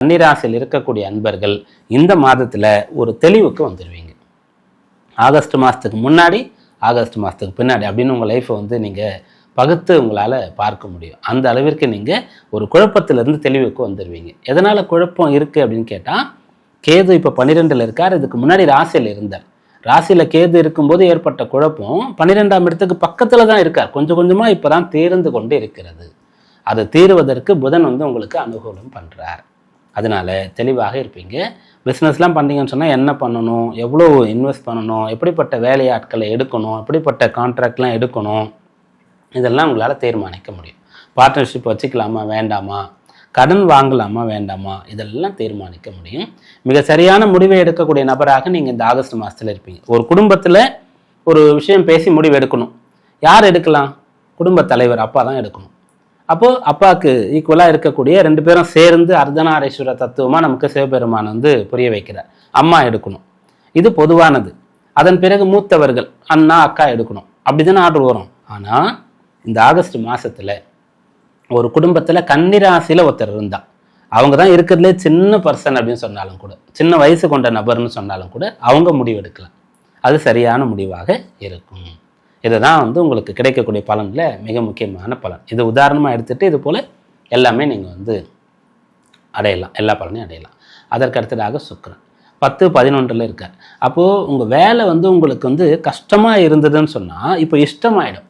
கன்னிராசியில் இருக்கக்கூடிய அன்பர்கள் இந்த மாதத்தில் ஒரு தெளிவுக்கு வந்துடுவீங்க ஆகஸ்ட் மாதத்துக்கு முன்னாடி ஆகஸ்ட் மாதத்துக்கு பின்னாடி அப்படின்னு உங்கள் லைஃப்பை வந்து நீங்கள் பகுத்து உங்களால் பார்க்க முடியும். அந்த அளவிற்கு நீங்கள் ஒரு குழப்பத்திலிருந்து தெளிவுக்கு வந்துடுவீங்க எதனால் குழப்பம் இருக்குது அப்படின்னு கேட்டால் கேது இப்போ பன்னிரெண்டில் இருக்கார் இதுக்கு முன்னாடி ராசியில் இருந்தார். ராசியில் கேது இருக்கும்போது ஏற்பட்ட குழப்பம் பன்னிரெண்டாம் இடத்துக்கு பக்கத்தில் தான் இருக்கார். கொஞ்சம் கொஞ்சமாக இப்போ தான் தீர்ந்து கொண்டு இருக்கிறது. அதை தீருவதற்கு புதன் வந்து உங்களுக்கு அனுகூலம் பண்ணுறார் அதனால தெளிவாக இருப்பீங்க. பிஸ்னஸ்லாம் பண்ணீங்கன்னு சொன்னால் என்ன பண்ணணும்? எவ்வளோ இன்வெஸ்ட் பண்ணணும்? எப்படிப்பட்ட வேலையாட்களை எடுக்கணும்? எப்படிப்பட்ட கான்ட்ராக்ட்லாம் எடுக்கணும்? இதெல்லாம் உங்களால் தீர்மானிக்க முடியும். பார்ட்னர்ஷிப் வச்சுக்கலாமா? வேண்டாமா? கடன் வாங்கலாமா? வேண்டாமா? இதெல்லாம் தீர்மானிக்க முடியும். மிக சரியான முடிவை எடுக்கக்கூடிய நபராக நீங்கள் இந்த ஆகஸ்ட் மாதத்தில் இருப்பீங்க. ஒரு குடும்பத்தில் ஒரு விஷயம் பேசி முடிவு எடுக்கணும். யார் எடுக்கலாம்? குடும்ப தலைவர் அப்பா தான் எடுக்கணும். அப்போது அப்பாவுக்கு ஈக்குவலாக இருக்கக்கூடிய ரெண்டு பேரும் சேர்ந்து அர்த்தநாரீஸ்வர தத்துவமாக நமக்கு சிவபெருமான் வந்து புரிய வைக்கிறார். அம்மா எடுக்கணும். இது பொதுவானது. அதன் பிறகு மூத்தவர்கள் அண்ணா அக்கா எடுக்கணும். அப்படி தானே ஆர்டர் வரும். ஆனால் இந்த ஆகஸ்ட் மாதத்தில் ஒரு குடும்பத்தில் கன்னிராசியில் ஒருத்தர் இருந்தா அவங்க தான் இருக்கிறதுலே சின்ன பர்சன் அப்படின்னு சொன்னாலும் கூட சின்ன வயசு கொண்ட நபர்னு சொன்னாலும் கூட அவங்க முடிவெடுக்கலாம் அது சரியான முடிவாக இருக்கும். இதுதான் வந்து உங்களுக்கு கிடைக்கக்கூடிய பலனில் மிக முக்கியமான பலன். இது உதாரணமாக எடுத்துகிட்டு இது போல் எல்லாமே நீங்கள் வந்து அடையலாம். எல்லா பலனையும் அடையலாம். அதற்கு அடுத்ததாக சுக்கரன். பத்து பதினொன்றில் இருக்கார். அப்போது உங்கள் வேலை வந்து உங்களுக்கு வந்து கஷ்டமாக இருந்ததுன்னு சொன்னால் இப்போ இஷ்டமாயிடும்.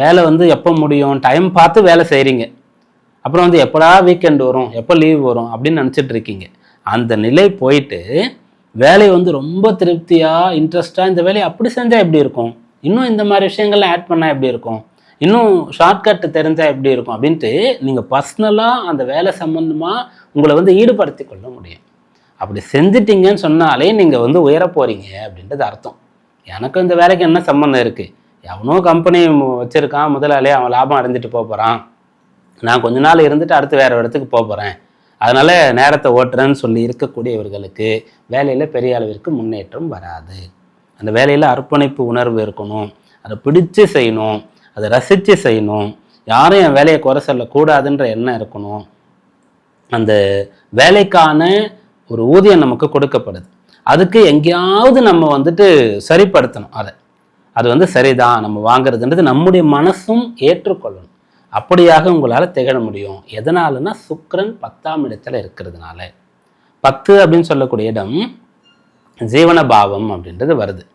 வேலை வந்து எப்போ முடியும்? டைம் பார்த்து வேலை செய்கிறீங்க அப்புறம் வந்து எப்படா வீக்கெண்ட் வரும்? எப்போ லீவ் வரும்? அப்படின்னு நினச்சிட்டு இருக்கீங்க. அந்த நிலை போயிட்டு வேலையை வந்து ரொம்ப திருப்தியாக இன்ட்ரெஸ்டாக இந்த வேலையை அப்படி செஞ்சால் எப்படி இருக்கும்? இன்னும் இந்த மாதிரி விஷயங்கள்லாம் ஆட் பண்ணால் எப்படி இருக்கும்? இன்னும் ஷார்ட்கட் தெரிஞ்சால் எப்படி இருக்கும்? அப்படின்ட்டு நீங்கள் பர்சனலாக அந்த வேலை சம்மந்தமாக உங்களை வந்து ஈடுபடுத்தி கொள்ள முடியும். அப்படி செஞ்சிட்டிங்கன்னு சொன்னாலே நீங்கள் வந்து உயர போகிறீங்க அப்படின்றது அர்த்தம். எனக்கும் இந்த வேலைக்கு என்ன சம்மந்தம் இருக்குது எவனோ கம்பெனி வச்சுருக்கான் முதலாளி அவன் லாபம் அடைஞ்சிட்டு போக போகிறான் நான் கொஞ்ச நாள் இருந்துட்டு அடுத்து வேறு இடத்துக்கு போக போகிறேன் அதனால் நேரத்தை ஓட்டுறேன்னு சொல்லி இருக்கக்கூடியவர்களுக்கு வேலையில் பெரிய அளவிற்கு முன்னேற்றம் வராது. அந்த வேலையில் அர்ப்பணிப்பு உணர்வு இருக்கணும். அதை பிடிச்சு செய்யணும். அதை ரசித்து செய்யணும். யாரும் என் வேலையை குறை சொல்லக்கூடாதுன்ற எண்ணம் இருக்கணும். அந்த வேலைக்கான ஒரு ஊதியம் நமக்கு கொடுக்கப்படுது. அதுக்கு எங்கேயாவது நம்ம வந்துட்டு சரிப்படுத்தணும் அதை. அது வந்து சரிதான். நம்ம வாங்குறதுன்றது நம்முடைய மனசும் ஏற்றுக்கொள்ளணும். அப்படியாக உங்களால் திகழ முடியும். எதனாலன்னா சுக்கரன் பத்தாம் இடத்துல இருக்கிறதுனால. பத்து அப்படின்னு சொல்லக்கூடிய இடம் ஜீவன பாவம் அப்படின்றது வருது.